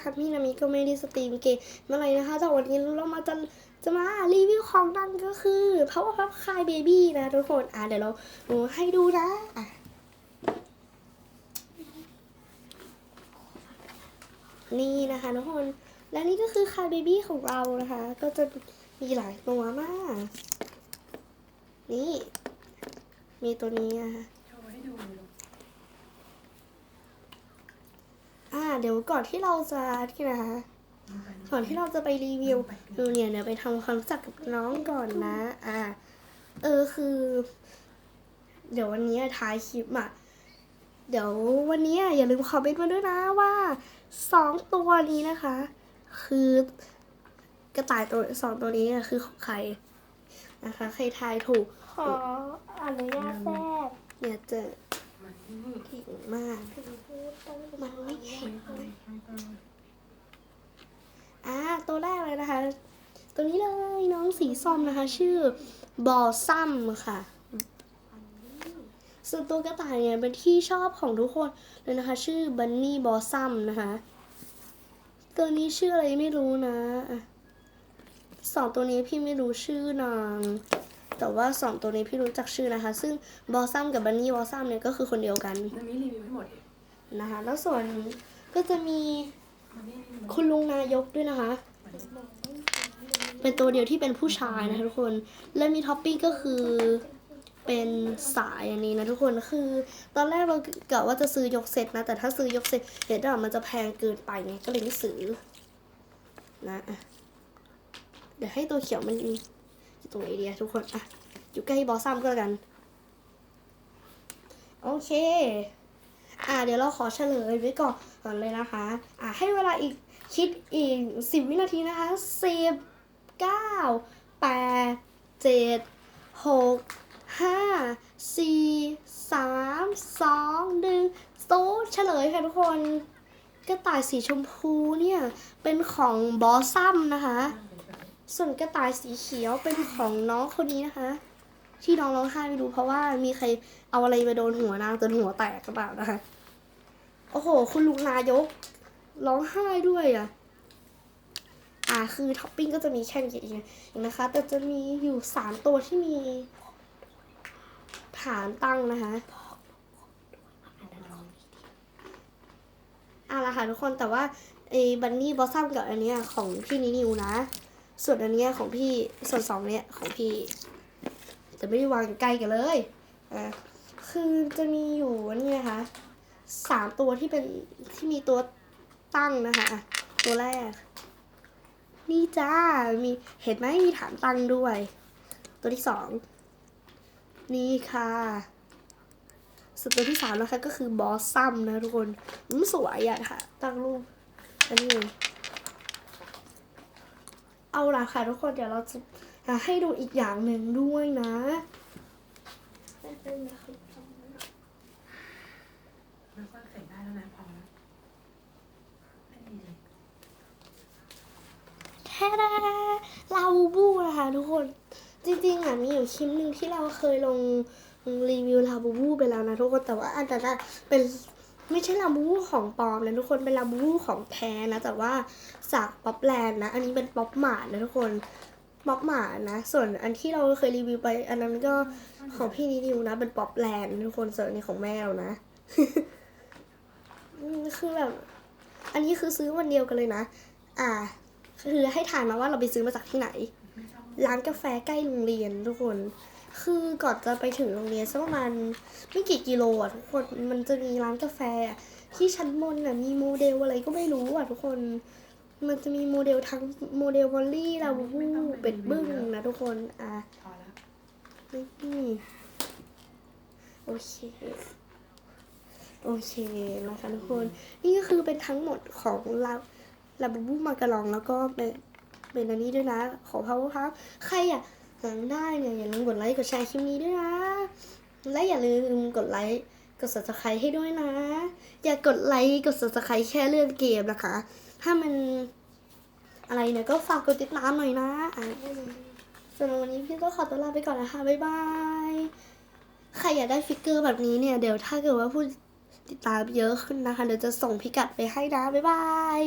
นะคะพี่นามิก็ไม่ได้สตรีมเกมเมื่อไหรนะคะแต่วันนี้เรามาจะจะมารีวิวของดังก็คือ Power Puff Cry Baby นะทุกคน อะเดี๋ยวเราดูให้ดูนะอะนี่นะคะทุกคน และนี่ก็คือ Cry Baby ของเรานะคะ ก็จะมีหลายตัวมาก นี่ มีตัวนี้นะคะ โชว์ให้ดูเลยลูก อ่า เดี๋ยวก่อนที่เราจะที่นะคะก่อนที่เราจะไปรีวิวดูเนี่ยเดี๋ยวไปทำความรู้จักกับน้องก่อนนะ อ่า เออคือ เดี๋ยววันนี้ท้ายคลิปอะเดี๋ยววันนี้อย่าลืมคอมเมนต์มาด้วยนะว่าสองตัวนี้นะคะ คือกระต่ายตัวสองตัวนี้อะคือของใครนะคะใครทายถูก ขออนุญาตแทรกเนี่ยเจะมันนี่เก่งมากถึงพูดต้อง มันไม่แข็งอ่าตัวแรกเลยนะคะ ตัวนี้เลยน้องสีส้มนะคะ ชื่อบอซัมค่ะส่วนตัวกระต่ายเนี่ยเป็นที่ชอบของทุกคนเลยนะคะ ชื่อบันนี่บอซัมนะคะ ตัวนี้ชื่ออะไรไม่รู้นะสองตัวนี้พี่ไม่รู้ชื่อนาง แต่ว่าสองตัวนี้พี่รู้จักชื่อนะคะ ซึ่งบอซัมกับบันนี่บอซัมเนี่ยก็คือคนเดียวกันมีรีวิวให้หมด นะคะ แล้วส่วนก็จะมีคุณลุงนายกด้วยนะคะ เป็นตัวเดียวที่เป็นผู้ชายนะคะทุกคน และมีท็อปปิ้งก็คือเป็นสายอันนี้นะทุกคนคือ ตอนแรกเรากะว่าจะซื้อยกเซตนะ แต่ถ้าซื้อยกเซตเดี๋ยวมันจะแพงเกินไปไงก็เลยไม่ซื้อนะเดี๋ยวให้ตัวเขียวมันอยู่ตรงไหนดีอะทุกคนอะอยู่ใกล้บอสซัมก็แล้วกัน โอเค อะเดี๋ยวเราขอเฉลยไว้ก่อนก่อนเลยนะคะ อะให้เวลาอีกคิดอีกสิบวินาทีนะคะสิบเก้าแปดเจ็ดหกห้าสี่สามสองหนึ่งศูนย์เฉลยค่ะทุกคนกระต่ายสีชมพูเนี่ยเป็นของบอสซัมนะคะ ส่วนกระต่ายสีเขียวเป็นของน้องคนนี้นะคะ ที่น้องร้องไห้ไม่รู้เพราะว่ามีใครเอาอะไรไปโดนหัวนางจนหัวแตกกระเปล่านะคะ โอ้โห คุณลุงนายก ร้องไห้ด้วยอะ อ่าคือท็อปปิ้งก็จะมีแค่นี้เองนะคะ แต่จะมีอยู่สามตัวที่มี ฐานตั้งนะคะอะละค่ะทุกคนแต่ว่าไอ้บันนี่บอสซัมกับอันเนี้ยของพี่นินิวนะ ส่วนอันเนี้ยของพี่ส่วนสองเนี้ยของพี่ จะไม่ได้วางใกล้กันเลยอะคือจะมีอยู่อันี่นะคะ สามตัวที่เป็นที่มีตัวตั้งนะคะ ตัวแรก นี่จ้า มีเห็นไหมมีฐานตั้งด้วย ตัวที่สองนี่ค่ะส่วนตัวที่สามนะคะก็คือบอสซัมนะทุกคนอืมสวยอะค่ะ ตั้งรูปอันนี้เอาละค่ะทุกคนเดี๋ยวเราจะอะให้ดูอีกอย่างหนึ่งด้วยนะ ไม่เป็นไรครับมันก็ใส่ได้แล้วนะพอแล้วไม่ดีเลยแท้ดาลาบูบูนะคะทุกคน จริงๆอะมีอยู่คลิปหนึ่งที่เราเคยลงรีวิวลาบูบูไปแล้วนะทุกคนแต่ว่าอันนั้นอะเป็นไม่ใช่ลาบูบูของปลอมนะทุกคนเป็นลาบูบูของแท้นะ แต่ว่าจากป๊อปแลนด์นะ อันนี้เป็นป๊อปหมาดนะทุกคนป๊อปหมาดนะ ส่วนอันที่เราเคยรีวิวไป อันนั้นก็ของพี่นิดิวนะ เป็นป๊อปแลนด์ทุกคนส่วนอันนี้ของแม่เรานะ คือแบบ อันนี้คือซื้อวันเดียวกันเลยนะ อ่า คือให้ถ่ายมาว่าเราไปซื้อมาจากที่ไหนไม่ชอบร้านกาแฟใกล้โรงเรียนทุกคน คือก่อนจะไปถึงโรงเรียนสักประมาณไม่กี่กิโลอะทุกคน มันจะมีร้านกาแฟอะที่ชั้นบนอะมีโมเดลอะไรก็ไม่รู้อะทุกคน มันจะมีโมเดลทั้งโมเดลวอลลี่ลาบูบูเป็ดบึ้งนะทุกคน อะพอแล้วนี่โอเค โอเคนะคะทุกคน นี่ก็คือเป็นทั้งหมดของลาลาบูบูมาการองแล้วก็เป็นเป็นอันนี้ด้วยนะ ขอพาวเวอร์พับใครอยากสั่งได้เนี่ยอย่าลืมกดไลค์กดแชร์คลิปนี้ด้วยนะ และอย่าลืมกดไลค์กด subscribe ให้ด้วยนะ อย่ากดไลค์กด subscribe แค่เรื่องเกมนะคะ ถ้ามันอะไรเนี่ยก็ฝากกดติดตามหน่อยนะอะสำหรับวันนี้พี่ก็ขอตัวลาไปก่อนนะคะบ๊ายบาย ใครอยากได้ฟิกเกอร์แบบนี้เนี่ย เดี๋ยวถ้าเกิดว่าผู้ ติดตามเยอะขึ้นนะคะเดี๋ยวจะส่งพิกัดไปให้นะ บ๊ายบาย